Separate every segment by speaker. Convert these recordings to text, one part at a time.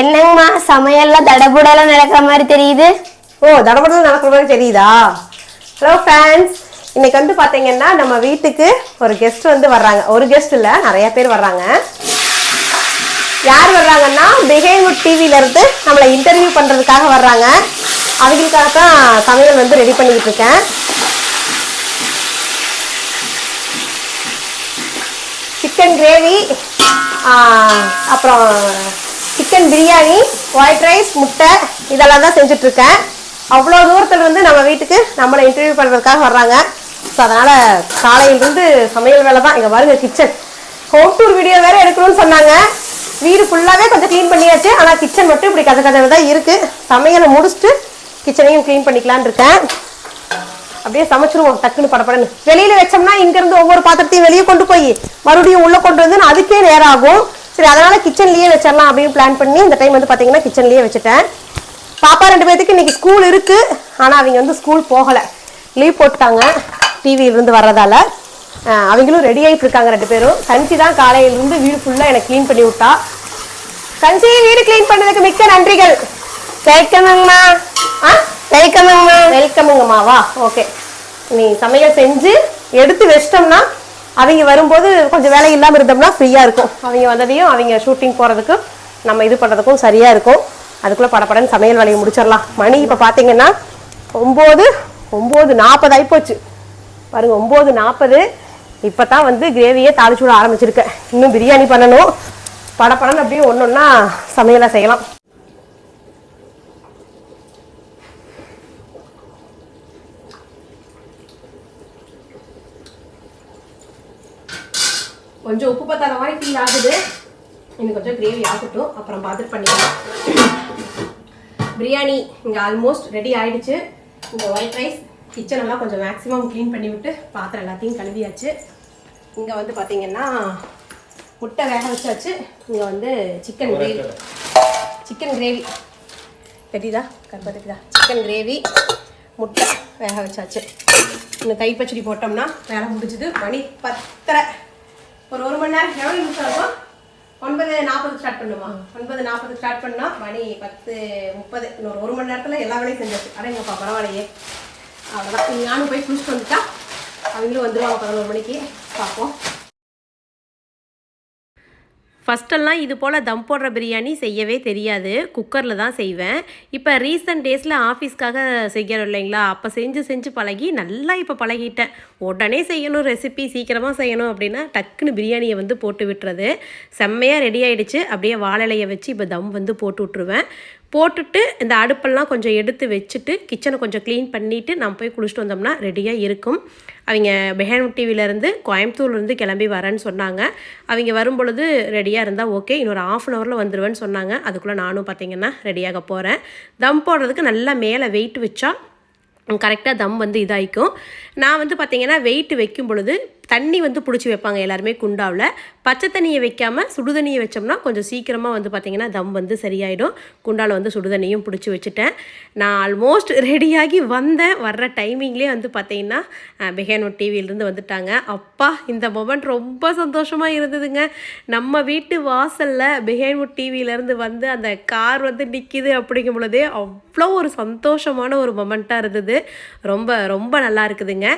Speaker 1: என்னங்கம்மா சமையல்லாம் தடபுடலாம் நடக்கிற மாதிரி தெரியுது?
Speaker 2: ஓ தடபடல நடக்கிற மாதிரி தெரியுதா? ஹலோ ஃபேன்ஸ் இன்னைக்கு வந்து பார்த்தீங்கன்னா நம்ம வீட்டுக்கு ஒரு கெஸ்ட் வந்து வர்றாங்க. ஒரு கெஸ்ட் இல்லை நிறைய பேர் வர்றாங்க. யார் வர்றாங்கன்னா பிஹேவுட் டிவியில இருந்து நம்மளை இன்டர்வியூ பண்ணுறதுக்காக வர்றாங்க. அவங்களுக்காக தான் சமையல் வந்து ரெடி பண்ணிக்கிட்டு இருக்கேன். சிக்கன் கிரேவி அப்புறம் சிக்கன் பிரியாணி ஒயிட் ரைஸ் முட்டை இதெல்லாம் தான் செஞ்சுட்டு இருக்கேன் அவ்வளோ தூரத்தில் இருந்து நம்ம வீட்டுக்கு நம்மளை இன்டர்வியூ பண்ணுறதுக்காக வர்றாங்க. ஸோ அதனால் காலையிலிருந்து சமையல் வேலை தான். இங்கே பாருங்கள் கிச்சன் ஹோம் டூர் வீடியோ வேறு எடுக்கணும்னு சொன்னாங்க. வீடு ஃபுல்லாகவே கொஞ்சம் க்ளீன் பண்ணியாச்சு. ஆனால் கிச்சன் மட்டும் இப்படி கதை கதை தான் இருக்குது சமையலை முடிச்சுட்டு கிச்சனையும் க்ளீன் பண்ணிக்கலான்னு இருக்கேன். அப்படியே சமைச்சிருவோம் டக்குன்னு படப்படன்னு வெளியில் வச்சோம்னா இங்கேருந்து ஒவ்வொரு பாத்திரத்தையும் வெளியே கொண்டு போய் மறுபடியும் உள்ளே கொண்டு வந்து அதுக்கே நேரம் ஆகும். சரி அதனால கிச்சன்லயே வச்சிடலாம் அப்படின்னு பிளான் பண்ணி இந்த டைம் வந்து பாத்தீங்கன்னா கிச்சன்லயே வச்சுட்டேன். பாப்பா ரெண்டு பேத்துக்கு இன்னைக்கு ஸ்கூல் இருக்கு. ஆனா அவங்க வந்து ஸ்கூல் போகல. லீவ் போட்டாங்க டிவியில இருந்து வர்றதால. அவங்களும் ரெடி ஆயிட்டு இருக்காங்க ரெண்டு பேரும். கஞ்சி தான் காலையில இருந்து வீடு ஃபுல்லா எனக்கு க்ளீன் பண்ணி விட்டா. கஞ்சி வீடு க்ளீன் பண்ணதுக்கு மிக்க நன்றிகள்.
Speaker 1: வெல்கம்ங்கம்மா
Speaker 2: ஆ
Speaker 1: வெல்கம்ங்கம்மா
Speaker 2: வெல்கமுங்கம்மா வா ஓகே. நீ சமையல் செஞ்சு எடுத்து வச்சிட்டோம்னா அவங்க வரும்போது கொஞ்சம் வேலை இல்லாமல் இருந்தோம்னா ஃப்ரீயாக இருக்கும். அவங்க வந்ததையும் அவங்க ஷூட்டிங் போகிறதுக்கும் நம்ம இது பண்ணுறதுக்கும் சரியாக இருக்கும். அதுக்குள்ளே படப்படன்னு சமையல் வேலையை முடிச்சிடலாம். மணி இப்போ பார்த்தீங்கன்னா ஒம்பது ஒம்பது நாற்பது ஆகிப்போச்சு பாருங்க ஒம்பது நாற்பது இப்போ தான் வந்து கிரேவியே தாளிச்சு விட ஆரம்பிச்சிருக்கேன். இன்னும் பிரியாணி பண்ணணும். படப்படன்னு அப்படியே ஒன்று ஒன்றா சமையலை செய்யலாம். கொஞ்சம் உப்பு பத்தாத மாதிரி ஃபீல் ஆகுது. இன்னும் கொஞ்சம் கிரேவி ஆகட்டும். அப்புறம் பார்த்துட்டு பண்ணிக்கலாம். பிரியாணி இங்கே ஆல்மோஸ்ட் ரெடி ஆயிடுச்சு. இந்த ஒயிட் ரைஸ் கிச்சன் எல்லாம் கொஞ்சம் மேக்ஸிமம் க்ளீன் பண்ணி விட்டு பாத்திரம் எல்லாத்தையும் கழுவியாச்சு. இங்கே வந்து பார்த்தீங்கன்னா முட்டை வேக வச்சாச்சு. இங்கே வந்து சிக்கன் கிரேவி சிக்கன் கிரேவி தெரியுதா? கருப்பா தெரியுதா? சிக்கன் கிரேவி முட்டை வேக வச்சாச்சு. இன்னும் கை பச்சடி போட்டோம்னா வேலை முடிஞ்சுது. மணி பத்தரை. ஒரு ஒரு மணி நேரம் எவ்வளோ நிமிஷம் இருக்கும். ஒன்பது நாற்பது ஸ்டார்ட் பண்ணுமா? ஒன்பது நாற்பது ஸ்டார்ட் பண்ணால் மணி பத்து முப்பது. இன்னொரு ஒரு மணி நேரத்தில் எல்லா வேலையும் செஞ்சாச்சு. அடங்கப்பா பரவாயில்லையே. அவ்வளோதான் நானும் போய் குளிச்சுட்டு வந்துட்டா. அவங்களும் வந்துடுவாங்க பதினோரு மணிக்கு. பார்ப்போம்.
Speaker 3: ஃபஸ்ட்டெல்லாம் இது போல் தம் போடுற பிரியாணி செய்யவே தெரியாது. குக்கரில் தான் செய்வேன். இப்போ ரீசெண்ட் டேஸில் ஆஃபீஸ்க்காக செய்கிறோம் இல்லைங்களா? அப்போ செஞ்சு செஞ்சு பழகி நல்லா இப்போ பழகிட்டேன். உடனே செய்யணும் ரெசிபி சீக்கிரமாக செய்யணும் அப்படின்னா டக்குன்னு பிரியாணியை வந்து போட்டு விட்டுறது. செம்மையாக ரெடி ஆகிடுச்சு அப்படியே வாழலையை வச்சு இப்போ தம் வந்து போட்டு விட்ருவேன் போட்டுட்டு இந்த அடுப்பெல்லாம் கொஞ்சம் எடுத்து வச்சுட்டு கிச்சனை கொஞ்சம் க்ளீன் பண்ணிவிட்டு நம்ம போய் குளிச்சுட்டு வந்தோம்னா ரெடியாக இருக்கும். அவங்க பெஹான் டிவிலேருந்து கோயம்புத்தூர்லேருந்து கிளம்பி வரேன்னு சொன்னாங்க. அவங்க வரும்பொழுது ரெடியாக இருந்தால் ஓகே இன்னொரு ஆஃப் அன் ஹவரில் வந்துடுவேன்னு சொன்னாங்க. அதுக்குள்ளே நானும் பார்த்தீங்கன்னா ரெடியாக போகிறேன் தம் போடுறதுக்கு நல்லா மேலே வெயிட் வச்சா கரெக்டாக தம் வந்து இதாகிக்கும் நான் வந்து பார்த்திங்கன்னா வெயிட் வைக்கும் பொழுது தண்ணி வந்து பிடிச்சி வைப்பாங்க எல்லாருமே குண்டாவில். பச்சை தண்ணியை வைக்காமல் சுடுதண்ணியை வச்சோம்னா கொஞ்சம் சீக்கிரமாக வந்து பார்த்திங்கன்னா தம் வந்து சரியாயிடும். குண்டாவில் வந்து சுடுதண்ணியும் பிடிச்சி வச்சுட்டேன். நான் ஆல்மோஸ்ட் ரெடியாகி வந்தேன். வர்ற டைமிங்லேயே வந்து பார்த்தீங்கன்னா பெஹேனோ டிவியிலேருந்து வந்துட்டாங்க. அப்பா இந்த மொமெண்ட் ரொம்ப சந்தோஷமாக இருந்ததுங்க. நம்ம வீட்டு வாசலில் பெஹேன்வுட் டிவியிலேருந்து வந்து அந்த கார் வந்து நிற்கிது அப்படிங்கும் பொழுதே அவ்வளோ ஒரு சந்தோஷமான ஒரு மொமெண்ட்டாக இருந்தது. ரொம்ப ரொம்ப நல்லா இருக்குதுங்க.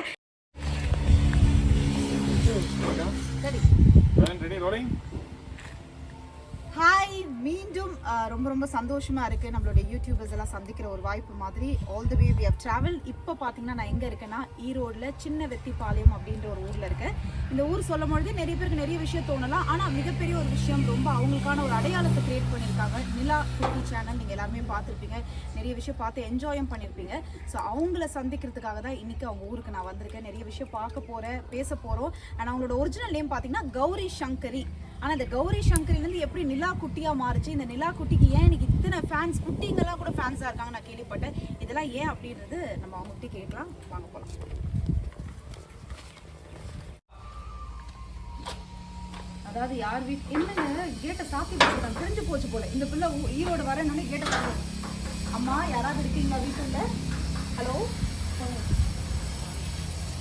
Speaker 4: மீண்டும் ரொம்ப ரொம்ப சந்தோஷமா இருக்கு. நம்மளுடைய யூடியூபர்ஸ் எல்லாம் சந்திக்கிற ஒரு வாய்ப்பு மாதிரி. All the way we have travel இப்போ பார்த்தீங்கன்னா நான் எங்க இருக்கேன்னா ஈரோட்ல சின்ன வெத்திப்பாளையம் அப்படின்ற ஒரு ஊர்ல இருக்கேன். இந்த ஊர் சொல்லும் பொழுது நிறைய பேருக்கு நிறைய விஷயம் தோணலாம். ஆனா மிகப்பெரிய ஒரு விஷயம் ரொம்ப அவங்களுக்கான ஒரு அடையாளத்தை கிரியேட் பண்ணியிருக்காங்க. நிலா குட்டி சேனல் நீங்க எல்லாருமே பார்த்துருப்பீங்க. நிறைய விஷயம் பார்த்து என்ஜாயும் பண்ணியிருப்பீங்க. ஸோ அவங்கள சந்திக்கிறதுக்காக தான் இன்னைக்கு அவங்க ஊருக்கு நான் வந்திருக்கேன். நிறைய விஷயம் பார்க்க போறேன் பேச போறோம். அண்ட் அவங்களோட ஒரிஜினல் நேம் பார்த்தீங்கன்னா கௌரி சங்கரி. ஆனால் இந்த கௌரி சங்கரிலேருந்து எப்படி நிலா குட்டியாக மாறுச்சு? இந்த நிலா குட்டிக்கு ஏன் இன்னைக்கு இத்தனை ஃபேன்ஸ் குட்டிங்கெல்லாம் கூட ஃபேன்ஸாக இருக்காங்க நான் கேள்விப்பட்டேன். இதெல்லாம் ஏன் அப்படின்றது நம்ம அவங்ககிட்ட கேட்கலாம். வாங்க போகலாம் அதாவது யார் வீட் என்னங்க? கேட்டை சாத்தி போட்டுட்டாங்க தெரிஞ்சு போச்சு போல. இந்த பிள்ளை ஈரோடு வரேன்னு கேட்டை சாப்பிடுவோம் அம்மா யாராவது இருக்கீங்களா வீட்டுல? ஹலோ?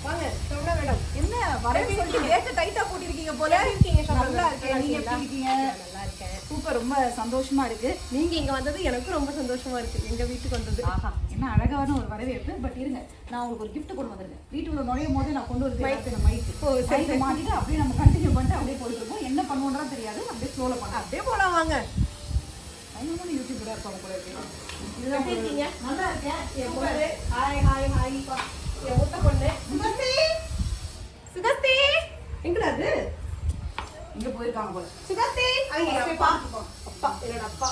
Speaker 2: வாங்க சொல்ல மேடம்.
Speaker 4: என்ன வரேன்னு சொல்லிட்டு கேட்டை டைட்டா போட்டிருக்கீங்க போல.
Speaker 2: இருக்கீங்க?
Speaker 4: நல்லா இருக்கேன். நீங்க எப்படி இருக்கீங்க?
Speaker 2: நல்லா இருக்கேன்.
Speaker 4: சூப்பர். ரொம்ப சந்தோஷமா இருக்கு.
Speaker 5: நீங்க இங்க வந்தது எனக்கு ரொம்ப சந்தோஷமா இருக்கு. எங்க வீட்டுக்கு வந்தது.
Speaker 4: ஆஹா என்ன அழகான ஒரு வரவேற்பு. பட் இருங்க நான் உங்களுக்கு ஒரு gift கொண்டு வந்திருக்கேன் வீட்டுக்குள்ள நுழையும் போது நான் கொண்டு வந்து மைக்கு மைக்கு மைக்கு மாட்டிட்டு அப்படியே நம்ம கண்டினியூ பண்ணிட்டு அப்படியே போயிட்டு இருக்கோம். என்ன பண்ணுவோம்லாம் தெரியாது. அப்படியே ஸ்லோல பண்ணலாம்.
Speaker 5: அப்படியே போலாம் வாங்க.
Speaker 4: பயங்கரமான யூடியூபரா இருப்பாங்க போல இருக்கு. நல்லா இருக்கேன்.
Speaker 5: ஹாய் ஹாய் ஹாய் பா. என் முட்டை பொண்ணு. சுகஸ்தி! சுகஸ்தி! எங்கடா அது?
Speaker 4: இங்க போயிருக்காங்க போல.
Speaker 5: சுகஸ்தி! அங்க என் அப்பா அப்பா. என்னோட அப்பா.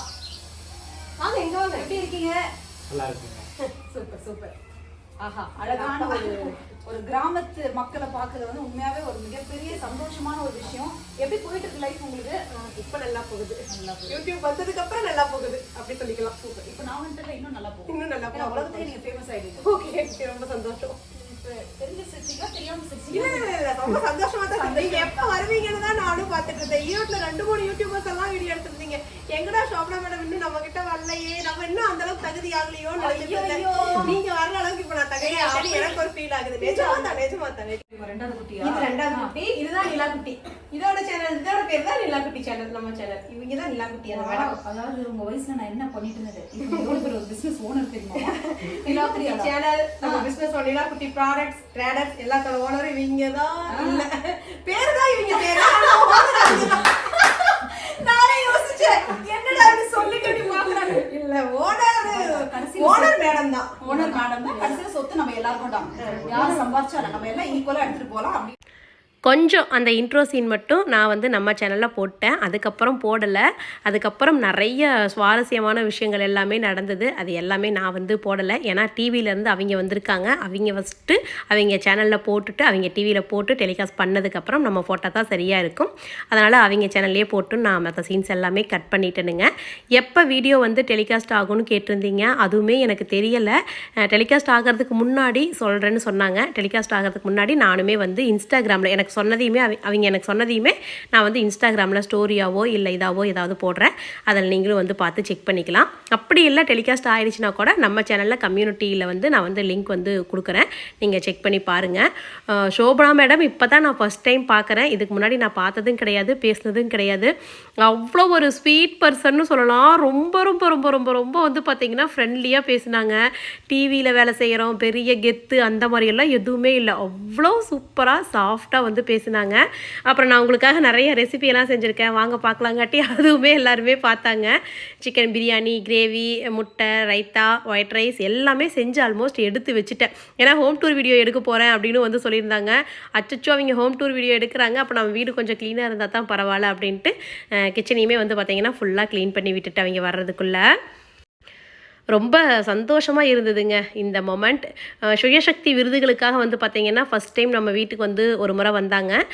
Speaker 5: வாங்க எங்க வாங்க?
Speaker 4: எப்படி இருக்கீங்க?
Speaker 6: நல்லா இருக்குங்க.
Speaker 4: Super super. ஆஹா அழகான ஒரு ஒரு கிராமத்து மக்களை பார்க்கறது வந்து உண்மையாவே ஒரு மிகப்பெரிய சந்தோஷமான ஒரு விஷயம். எப்படி போயிட்டு இருக்கு லைஃப் உங்களுக்கு?
Speaker 5: இப்ப நல்லா போகுது. யூடியூப் வந்ததுக்கு அப்புறம் நல்லா போகுது. அப்படி சொல்லிக்கலாம்.
Speaker 4: சூப்பர். இப்போ நான் வந்துட்டு இன்னும் நல்லா போகும்.
Speaker 5: இன்னும் நல்லா போகும்.
Speaker 4: உலகத்துக்கு நீங்க ஃபேமஸ் ஆயிடுங்க
Speaker 5: ஓகே ரொம்ப சந்தோஷம். ரொம்ப சந்தோஷமா தான் இருந்தேன். எப்ப வருவீங்கன்னு தான் நானும் பாத்துட்டு இருந்தேன். ஈரோட்ல ரெண்டு மூணு யூடியூபர்ஸ் எல்லாம் வீடியோ எடுத்திருந்தீங்க. எங்கடா ஷோப்னா மேடம் இன்னும் நம்ம கிட்ட வரலையே? நம்ம இன்னும் அந்த அளவுக்கு தகுதி ஆகலையோ நினைச்சிட்டு இருந்தேன். நீங்க வர்ற அளவுக்கு இப்ப நான் தகுதி ஆகலைன்னு எனக்கு ஒரு ஃபீல் ஆகுது. நிஜமா தான் நிஜமா தான்
Speaker 4: ரெண்டாவது குட்டியா?
Speaker 5: இது ரெண்டாவது குட்டி. இதுதான் நிலா குட்டி. இதோட சேனல் இதோட பேர் தான் நிலா குட்டி சேனல் நம்ம சேனல் இவங்க தான் நிலா குட்டி அந்த மேடம்
Speaker 4: அதாவது உங்க வயசுல நான் என்ன பண்ணிட்டு இருந்தது? ஒரு பிசினஸ் ஓனர் தெரியுமா? நிலாத்திரியா
Speaker 5: சேனல் நம்ம பிசினஸ் நிலா குட்டி ப்ராடக்ட்ஸ் ட்ரேடர்ஸ் எல்லாத்தோட ஓனர் இவங்க தான் இல்ல. பேர் தான் இவங்க பேர். நானே யோசிச்சேன் என்னடா இப்படி சொல்லிட்டு இப்படி பாக்குறாங்க இல்ல ஓனர் ஓனர் மேடம் தான்.
Speaker 4: ஓனர் மேடம் தான் கடைசியில சொத்து நம்ம எல்லாருக்கும் தான் யாரும் சம்பாதிச்சாலும் நம்ம எல்லாம் ஈக்குவலா எடுத்துட்டு போலாம் அப்படி
Speaker 2: கொஞ்சம் அந்த இன்ட்ரோ சீன் மட்டும் நான் வந்து நம்ம சேனலில் போட்டேன். அதுக்கப்புறம் போடலை. அதுக்கப்புறம் நிறைய சுவாரஸ்யமான விஷயங்கள் எல்லாமே நடந்தது. அது எல்லாமே நான் வந்து போடலை. ஏன்னா டிவியிலேருந்து அவங்க வந்திருக்காங்க. அவங்க ஃபஸ்ட்டு அவங்க சேனலில் போட்டுட்டு அவங்க டிவியில் போட்டு டெலிகாஸ்ட் பண்ணதுக்கப்புறம் நம்ம ஃபோட்டோ தான் சரியாக இருக்கும். அதனால் அவங்க சேனல்லே போட்டு நான் மற்ற சீன்ஸ் எல்லாமே கட் பண்ணிட்டேனுங்க. எப்போ வீடியோ வந்து டெலிகாஸ்ட் ஆகும்னு கேட்டிருந்தீங்க? அதுவுமே எனக்கு தெரியலை. டெலிகாஸ்ட் ஆகிறதுக்கு முன்னாடி சொல்கிறேன்னு சொன்னாங்க. டெலிகாஸ்ட் ஆகிறதுக்கு முன்னாடி நானுமே வந்து இன்ஸ்டாகிராமில் எனக்கு சொன்னதையுமே அவ- அவங்க எனக்கு சொன்னதையுமே நான் வந்து இன்ஸ்டாகிராமில் ஸ்டோரியாவோ இல்லை இதாவோ ஏதாவது போடுறேன். அதில் நீங்களும் வந்து பார்த்து செக் பண்ணிக்கலாம். அப்படி இல்லை டெலிகாஸ்ட் ஆயிடுச்சுன்னா கூட நம்ம சேனலில் கம்யூனிட்டியில் வந்து நான் வந்து லிங்க் வந்து கொடுக்குறேன். நீங்கள் செக் பண்ணி பாருங்கள் ஷோபனா சோபனா மேடம் இப்போ தான் நான் ஃபஸ்ட் டைம் பார்க்குறேன். இதுக்கு முன்னாடி நான் பார்த்ததும் கிடையாது பேசுனதும் கிடையாது. அவ்வளோ ஒரு ஸ்வீட் பர்சன்னு சொல்லலாம். ரொம்ப ரொம்ப ரொம்ப ரொம்ப ரொம்ப வந்து பார்த்திங்கன்னா ஃப்ரெண்ட்லியாக பேசினாங்க. டிவியில் வேலை செய்கிறோம் பெரிய கெத்து அந்த மாதிரியெல்லாம் எதுவுமே இல்லை. அவ்வளோ சூப்பராக சாஃப்டாக வந்து வந்து பேசினாங்க. அப்புறம் நான் உங்களுக்காக நிறைய ரெசிபியெல்லாம் செஞ்சுருக்கேன். வாங்க பார்க்கலாங்காட்டி அதுவுமே எல்லாருமே பார்த்தாங்க. சிக்கன் பிரியாணி கிரேவி முட்டை ரைத்தா ஒயிட் ரைஸ் எல்லாமே செஞ்சு ஆல்மோஸ்ட் எடுத்து வச்சுட்டேன். ஏன்னா ஹோம் டூர் வீடியோ எடுக்க போகிறேன் அப்படின்னு வந்து சொல்லியிருந்தாங்க. அச்சச்சோ அவங்க ஹோம் டூர் வீடியோ எடுக்கிறாங்க. அப்போ நம்ம வீடு கொஞ்சம் க்ளீனாக இருந்தால் தான் பரவாயில்ல அப்படின்ட்டு கிச்சனையுமே வந்து பார்த்திங்கன்னா ஃபுல்லாக க்ளீன் பண்ணி விட்டுட்டு அவங்க வர்றதுக்குள்ளே. ரொம்ப சந்தோஷமாக இருந்ததுங்க இந்த மொமெண்ட் சுயசக்தி விருதுகளுக்காக வந்து பார்த்திங்கன்னா ஃபஸ்ட் டைம் நம்ம வீட்டுக்கு வந்து ஒரு முறை வந்தாங்க.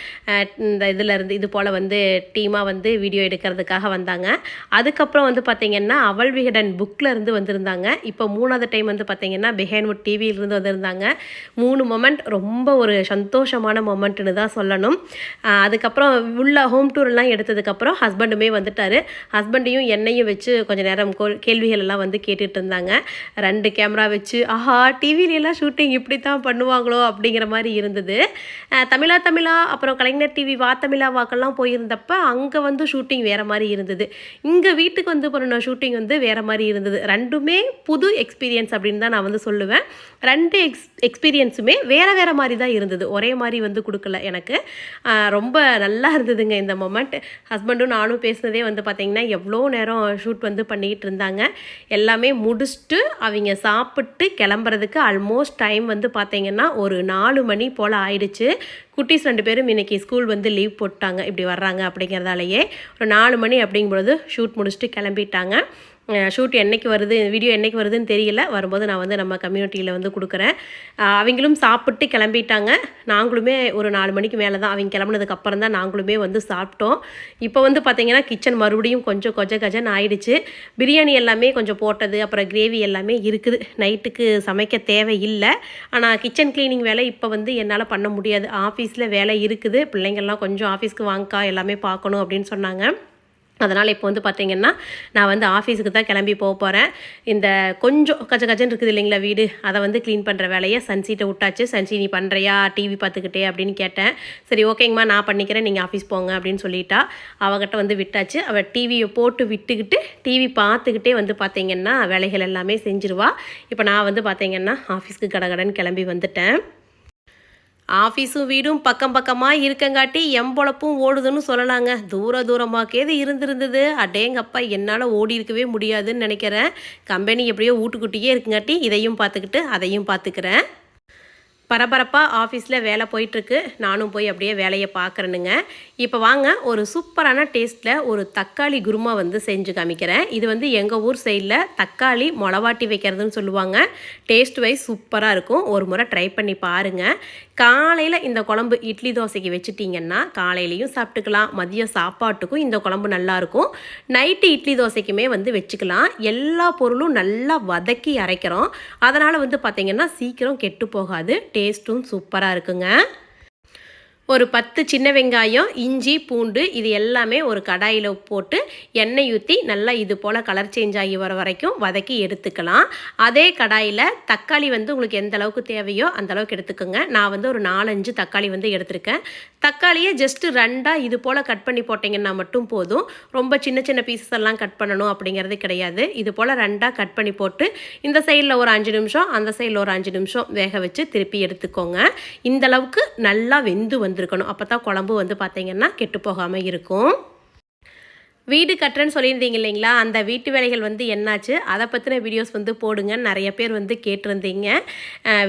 Speaker 2: இந்த இதில் இருந்து இது போல் வந்து டீமாக வந்து வீடியோ எடுக்கிறதுக்காக வந்தாங்க. அதுக்கப்புறம் வந்து பார்த்திங்கன்னா அவள் விகடன் புக்கில் இருந்து வந்திருந்தாங்க. இப்போ மூணாவது டைம் வந்து பார்த்திங்கன்னா பிஹேன்வுட் டிவியிலிருந்து வந்திருந்தாங்க. மூணு மொமெண்ட் ரொம்ப ஒரு சந்தோஷமான மொமெண்ட்னு தான் சொல்லணும். அதுக்கப்புறம் உள்ள ஹோம் டூர்லாம் எடுத்ததுக்கப்புறம் ஹஸ்பண்டுமே வந்துட்டார். ஹஸ்பண்டையும் என்னையும் வச்சு கொஞ்சம் நேரம் கோ- கேள்விகள் எல்லாம் வந்து கேட்டுட்டு இருந்தாங்க ரெண்டு கேமரா வச்சு ஆஹா டிவிலெலாம் ஷூட்டிங் இப்படி தான் பண்ணுவாங்களோ? அப்படிங்கிற மாதிரி இருந்தது. தமிழா தமிழா அப்புறம் கலைஞர் டிவி வா தமிழா வாக்கெல்லாம் போயிருந்தப்ப அங்கே வந்து ஷூட்டிங் வேறு மாதிரி இருந்தது. இங்கே வீட்டுக்கு வந்து பண்ண ஷூட்டிங் வந்து வேறு மாதிரி இருந்தது. ரெண்டுமே புது எக்ஸ்பீரியன்ஸ் அப்படின்னு தான் நான் வந்து சொல்லுவேன். ரெண்டு எக்ஸ் எக்ஸ்பீரியன்ஸுமே வேறு வேறு மாதிரி தான் இருந்தது. ஒரே மாதிரி வந்து கொடுக்கல எனக்கு. ரொம்ப நல்லா இருந்ததுங்க இந்த மொமெண்ட் ஹஸ்பண்டும் நானும் பேசுனதே வந்து பார்த்திங்கன்னா எவ்வளோ நேரம் ஷூட் வந்து பண்ணிக்கிட்டு இருந்தாங்க. எல்லாமே முடிச்சுட்டு அவங்க சாப்பிட்டு கிளம்புறதுக்கு ஆல்மோஸ்ட் டைம் வந்து பார்த்திங்கன்னா ஒரு நாலு மணி போல் ஆயிடுச்சு. குட்டீஸ் ரெண்டு பேரும் இன்றைக்கி ஸ்கூல் வந்து லீவ் போட்டாங்க இப்படி வர்றாங்க அப்படிங்கிறதாலேயே ஒரு நாலு மணி அப்படிங்கும்பொழுது ஷூட் முடிச்சுட்டு கிளம்பிட்டாங்க. ஷூட் என்னைக்கு வருது வீடியோ என்றைக்கு வருதுன்னு தெரியல. வரும்போது நான் வந்து நம்ம கம்யூனிட்டியில் வந்து கொடுக்குறேன். அவங்களும் சாப்பிட்டு கிளம்பிட்டாங்க. நாங்களுமே ஒரு நாலு மணிக்கு மேலே தான் அவங்க கிளம்புனதுக்கப்புறம் தான் நாங்களுமே வந்து சாப்பிட்டோம். இப்போ வந்து பார்த்திங்கன்னா கிச்சன் மறுபடியும் கொஞ்சம் கொஜ கஜன்னு ஆயிடுச்சு. பிரியாணி எல்லாமே கொஞ்சம் போட்டது அப்புறம் கிரேவி எல்லாமே இருக்குது. நைட்டுக்கு சமைக்க தேவை இல்லை ஆனால் கிச்சன் க்ளீனிங் வேலை இப்போ வந்து என்னால் பண்ண முடியாது. ஆஃபீஸில் வேலை இருக்குது. பிள்ளைங்கள்லாம் கொஞ்சம் ஆஃபீஸ்க்கு வாங்கக்கா எல்லாமே பார்க்கணும் அப்படின்னு சொன்னாங்க. அதனால் இப்போ வந்து பார்த்தீங்கன்னா நான் வந்து ஆஃபீஸுக்கு தான் கிளம்பி போக போகிறேன் இந்த கொஞ்சம் கச்ச கச்சன்னு இருக்குது இல்லைங்களா வீடு அதை வந்து க்ளீன் பண்ணுற வேலையை சன்சீட்டை விட்டாச்சு. சன்சி நீ பண்ணுறியா டிவி பார்த்துக்கிட்டே அப்படின்னு கேட்டேன். சரி ஓகேங்கம்மா நான் பண்ணிக்கிறேன் நீங்கள் ஆஃபீஸ் போங்க அப்படின்னு சொல்லிட்டா. அவகிட்ட வந்து விட்டாச்சு. அவள் டிவியை போட்டு விட்டுக்கிட்டு டிவி பார்த்துக்கிட்டே வந்து பார்த்தீங்கன்னா வேலைகள் எல்லாமே செஞ்சிருவா. இப்போ நான் வந்து பார்த்தீங்கன்னா ஆஃபீஸ்க்கு கடகடன்னு கிளம்பி வந்துட்டேன். ஆஃபீஸும் வீடும் பக்கம் பக்கமாக இருக்கங்காட்டி எம்பொழப்பும் ஓடுதுன்னு சொல்லலாங்க. தூர தூரமாக்கேது இருந்திருந்தது. அடேங்கப்பா என்னால் ஓடி இருக்கவே முடியாதுன்னு நினைக்கிறேன். கம்பெனி எப்படியோ வீட்டுக்குட்டியே இருக்குங்காட்டி இதையும் பார்த்துக்கிட்டு அதையும் பார்த்துக்கிறேன். பரபரப்பாக ஆஃபீஸில் வேலை போயிட்டுருக்கு. நானும் போய் அப்படியே வேலையை பார்க்குறேனுங்க. இப்போ வாங்க ஒரு சூப்பரான டேஸ்ட்டில் ஒரு தக்காளி குருமா வந்து செஞ்சு காமிக்கிறேன். இது வந்து எங்கள் ஊர் சைடில் தக்காளி மொளவாட்டி வைக்கிறதுன்னு சொல்லுவாங்க. டேஸ்ட் வைஸ் சூப்பராக இருக்கும். ஒரு முறை ட்ரை பண்ணி பாருங்கள் காலையில் இந்த குழம்பு இட்லி தோசைக்கு வச்சுட்டிங்கன்னா காலையிலையும் சாப்பிட்டுக்கலாம். மதியம் சாப்பாட்டுக்கும் இந்த குழம்பு நல்லாயிருக்கும் நைட்டு இட்லி தோசைக்குமே வந்து வச்சுக்கலாம். எல்லா பொருளும் நல்லா வதக்கி அரைக்கிறோம். அதனால் வந்து பார்த்திங்கன்னா சீக்கிரம் கெட்டு போகாது. டேஸ்ட்டும் சூப்பராக இருக்குங்க. ஒரு பத்து சின்ன வெங்காயம் இஞ்சி பூண்டு இது எல்லாமே ஒரு கடாயில் போட்டு எண்ணெய் ஊற்றி நல்லா இது போல் கலர் சேஞ்ச் ஆகி வர வரைக்கும் வதக்கி எடுத்துக்கலாம். அதே கடாயில் தக்காளி வந்து உங்களுக்கு எந்த அளவுக்கு தேவையோ அந்த அளவுக்கு எடுத்துக்கோங்க. நான் வந்து ஒரு நாலஞ்சு தக்காளி வந்து எடுத்திருக்கேன். தக்காளியை ஜஸ்ட்டு ரெண்டாக இது போல் கட் பண்ணி போட்டிங்கன்னா மட்டும் போதும். ரொம்ப சின்ன சின்ன பீசஸ் எல்லாம் கட் பண்ணணும் அப்படிங்கிறது கிடையாது. இது போல் ரெண்டாக கட் பண்ணி போட்டு இந்த சைடில் ஒரு அஞ்சு நிமிஷம் அந்த சைடில் ஒரு அஞ்சு நிமிஷம் வேக வச்சு திருப்பி எடுத்துக்கோங்க. இந்த அளவுக்கு நல்லா வெந்து வந்து வந்திருக்கணும் அப்போ தான் குழம்பு வந்து பார்த்திங்கன்னா கெட்டு போகாமல் இருக்கும். வீடு கட்டுறேன்னு சொல்லியிருந்தீங்க இல்லைங்களா? அந்த வீட்டு வேலைகள் வந்து என்னாச்சு? அதை பற்றின வீடியோஸ் வந்து போடுங்க. நிறைய பேர் வந்து கேட்டிருந்தீங்க.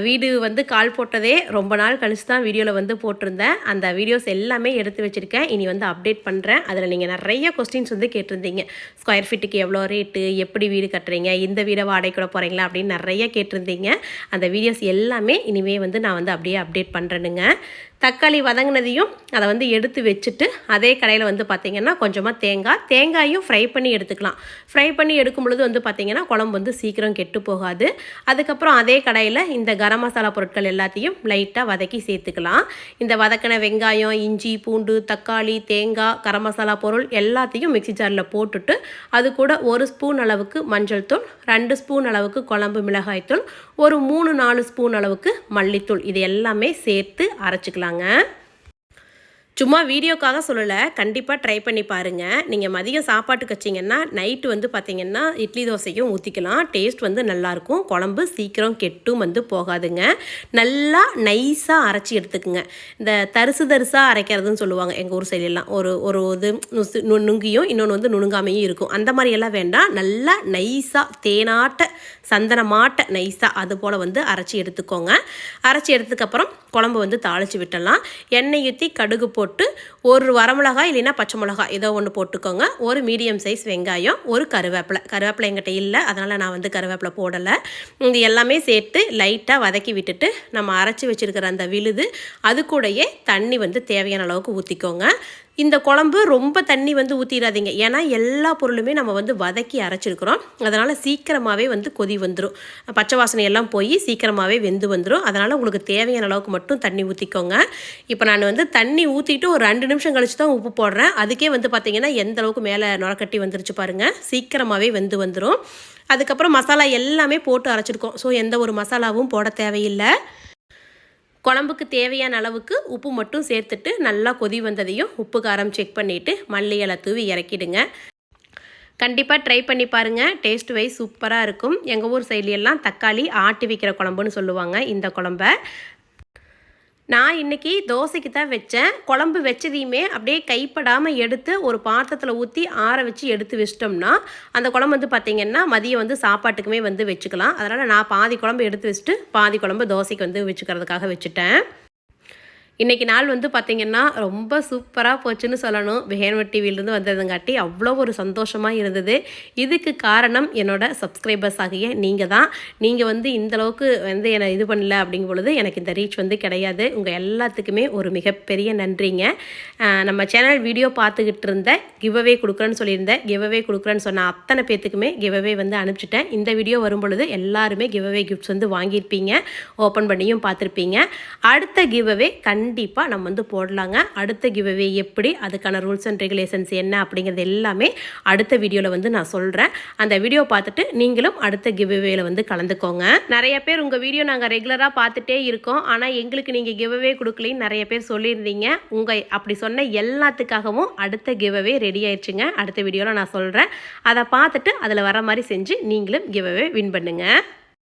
Speaker 2: வீடு வந்து கால் போட்டதே ரொம்ப நாள் கழிச்சு தான் வீடியோவில் வந்து போட்டிருந்தேன். அந்த வீடியோஸ் எல்லாமே எடுத்து வச்சுருக்கேன். இனி வந்து அப்டேட் பண்ணுறேன் அதில் நீங்கள் நிறைய கொஸ்டின்ஸ் வந்து கேட்டிருந்தீங்க. ஸ்கொயர் ஃபீட்டுக்கு எவ்வளோ ரேட்டு எப்படி வீடு கட்டுறீங்க இந்த வீடை வாடகை கூட போகிறீங்களா அப்படின்னு நிறைய கேட்டிருந்தீங்க. அந்த வீடியோஸ் எல்லாமே இனிமே வந்து நான் வந்து அப்படியே அப்டேட் பண்ணுறேனுங்க தக்காளி வதங்கினதையும் அதை வந்து எடுத்து வச்சுட்டு அதே கடையில் வந்து பார்த்திங்கன்னா கொஞ்சமாக தேங்காய் தேங்காயும் ஃப்ரை பண்ணி எடுத்துக்கலாம். ஃப்ரை பண்ணி எடுக்கும் பொழுது வந்து பார்த்திங்கன்னா குழம்பு வந்து சீக்கிரம் கெட்டு போகாது. அதுக்கப்புறம் அதே கடையில் இந்த கரம் மசாலா பொருட்கள் எல்லாத்தையும் லைட்டாக வதக்கி சேர்த்துக்கலாம். இந்த வதக்கின வெங்காயம் இஞ்சி பூண்டு தக்காளி தேங்காய் கரம் மசாலா பொருள் எல்லாத்தையும் மிக்ஸி ஜாரில் போட்டுட்டு அது கூட ஒரு ஸ்பூன் அளவுக்கு மஞ்சள் தூள் ரெண்டு ஸ்பூன் அளவுக்கு குழம்பு மிளகாய்த்தூள் ஒரு மூணு நாலு ஸ்பூன் அளவுக்கு மல்லித்தூள். இது எல்லாமே சேர்த்து அரைச்சிக்கலாம் அரைச்சிக்கலாங்க சும்மா வீடியோக்காக சொல்லலை கண்டிப்பாக ட்ரை பண்ணி பாருங்கள் நீங்கள் மதியம் சாப்பாட்டுக்கு வச்சிங்கன்னா நைட்டு வந்து பார்த்தீங்கன்னா இட்லி தோசைக்கும் ஊற்றிக்கலாம் டேஸ்ட் வந்து நல்லாயிருக்கும் குழம்பு சீக்கிரம் கெட்டும் வந்து போகாதுங்க. நல்லா நைஸாக அரைச்சி எடுத்துக்குங்க. இந்த தரிசு தரிசாக அரைக்கிறதுன்னு சொல்லுவாங்க எங்கள் ஊர் சைடெல்லாம் ஒரு ஒரு இது நுசு நு- நுங்கியும் இன்னொன்று வந்து நுணுங்காமையும் இருக்கும். அந்த மாதிரியெல்லாம் வேண்டாம். நல்லா நைஸாக தேனாட்ட சந்தனமாட்ட நைஸாக அது போல் வந்து அரைச்சி எடுத்துக்கோங்க. அரைச்சி எடுத்ததுக்கப்புறம் குழம்பு வந்து தாளித்து விட்டுடலாம். எண்ணெய் ஊற்றி கடுகு போட்டு ஒரு வரமிளகாய் இல்லைன்னா பச்சை மிளகாய் ஏதோ ஒன்று போட்டுக்கோங்க. ஒரு மீடியம் சைஸ் வெங்காயம் ஒரு கருவேப்பிலை. கருவேப்பிலை என்கிட்ட இல்லை அதனால் நான் வந்து கருவேப்பிலை போடலை. இது எல்லாமே சேர்த்து லைட்டாக வதக்கி விட்டுட்டு நம்ம அரைச்சி வச்சுருக்கிற அந்த விழுது அது கூடயே தண்ணி வந்து தேவையான அளவுக்கு ஊற்றிக்கோங்க இந்த குழம்பு ரொம்ப தண்ணி வந்து ஊற்றிடாதீங்க ஏன்னா எல்லா பொருளுமே நம்ம வந்து வதக்கி அரைச்சிருக்கிறோம். அதனால் சீக்கிரமாகவே வந்து கொதி வந்துடும் பச்சை வாசனை எல்லாம் போய் சீக்கிரமாகவே வெந்து வந்துடும் அதனால் உங்களுக்கு தேவையான அளவுக்கு மட்டும் தண்ணி ஊற்றிக்கோங்க இப்போ நான் வந்து தண்ணி ஊற்றிட்டு ஒரு ரெண்டு நிமிஷம் கழித்து தான் உப்பு போடுறேன். அதுக்கே வந்து பார்த்திங்கன்னா எந்த அளவுக்கு மேலே நுரக்கட்டி வந்துருச்சு பாருங்கள் சீக்கிரமாகவே வெந்து வந்துடும் அதுக்கப்புறம் மசாலா எல்லாமே போட்டு அரைச்சிருக்கோம். ஸோ எந்த ஒரு மசாலாவும் போட தேவையில்லை. குழம்புக்கு தேவையான அளவுக்கு உப்பு மட்டும் சேர்த்துட்டு நல்லா கொதி வந்ததையும் உப்பு காரம் செக் பண்ணிவிட்டு மல்லி இலை தூவி இறக்கிடுங்க. கண்டிப்பாக ட்ரை பண்ணி பாருங்கள் டேஸ்ட் வைஸ் சூப்பராக இருக்கும். எங்கள் ஊர் சைட்ல எல்லாம் தக்காளி ஆட்டி வைக்கிற குழம்புன்னு சொல்லுவாங்க. இந்த குழம்ப. நான் இன்னைக்கு தோசைக்கு தான் வச்சேன். குழம்பு வச்சதையுமே அப்படியே கைப்படாமல் எடுத்து ஒரு பாத்திரத்தில் ஊற்றி ஆற வச்சு எடுத்து வச்சிட்டோம்னா அந்த குழம்பு வந்து பார்த்திங்கன்னா மதியம் வந்து சாப்பாட்டுக்குமே வந்து வச்சுக்கலாம். அதனால் நான் பாதி குழம்பு எடுத்து வச்சுட்டு பாதி குழம்பு தோசைக்கு வந்து வச்சுக்கிறதுக்காக வச்சுட்டேன். இன்றைக்கி நாள் வந்து பார்த்திங்கன்னா ரொம்ப சூப்பராக போச்சுன்னு சொல்லணும். பிஹேன்வர் டிவியிலேருந்து வந்ததுங்காட்டி அவ்வளோ ஒரு சந்தோஷமாக இருந்தது. இதுக்கு காரணம் என்னோட சப்ஸ்கிரைபர்ஸ் ஆகிய நீங்கள் தான் நீங்கள் வந்து இந்த அளவுக்கு வந்து என்னை இது பண்ணல அப்படிங்கும் பொழுது எனக்கு இந்த ரீச் வந்து கிடையாது. உங்கள் எல்லாத்துக்குமே ஒரு மிகப்பெரிய நன்றிங்க. நம்ம சேனல் வீடியோ பார்த்துக்கிட்டு இருந்த கிவ்அவே கொடுக்குறேன்னு சொல்லியிருந்தேன் கிவ்அவே கொடுக்குறேன்னு சொன்ன அத்தனை பேத்துக்குமே கிவ்அவே வந்து அனுப்பிச்சிட்டேன். இந்த வீடியோ வரும் பொழுது எல்லாருமே கிவ்அவே கிஃப்ட்ஸ் வந்து வாங்கியிருப்பீங்க. ஓப்பன் பண்ணியும் பார்த்துருப்பீங்க. அடுத்த கிவ்அவே கண் கண்டிப்பாக நம்ம வந்து போடலாங்க. அடுத்த கிவ்அவே எப்படி அதுக்கான ரூல்ஸ் அண்ட் ரெகுலேஷன்ஸ் என்ன அப்படிங்கிறது எல்லாமே அடுத்த வீடியோவில் வந்து நான் சொல்கிறேன் அந்த வீடியோ பார்த்துட்டு நீங்களும் அடுத்த கிவ்அவேல வந்து கலந்துக்கோங்க. நிறைய பேர் உங்கள் வீடியோ நாங்கள் ரெகுலராக பார்த்துட்டே இருக்கோம். ஆனால் எங்களுக்கு நீங்கள் கிவ்அவே கொடுக்கலன்னு நிறைய பேர் சொல்லியிருந்தீங்க. உங்கள் அப்படி சொன்ன எல்லாத்துக்காகவும் அடுத்த கிவ்அவே ரெடி ஆயிடுச்சுங்க. அடுத்த வீடியோவில் நான் சொல்கிறேன் அதை பார்த்துட்டு அதில் வர மாதிரி செஞ்சு நீங்களும் கிவ்அவே வின் பண்ணுங்கள்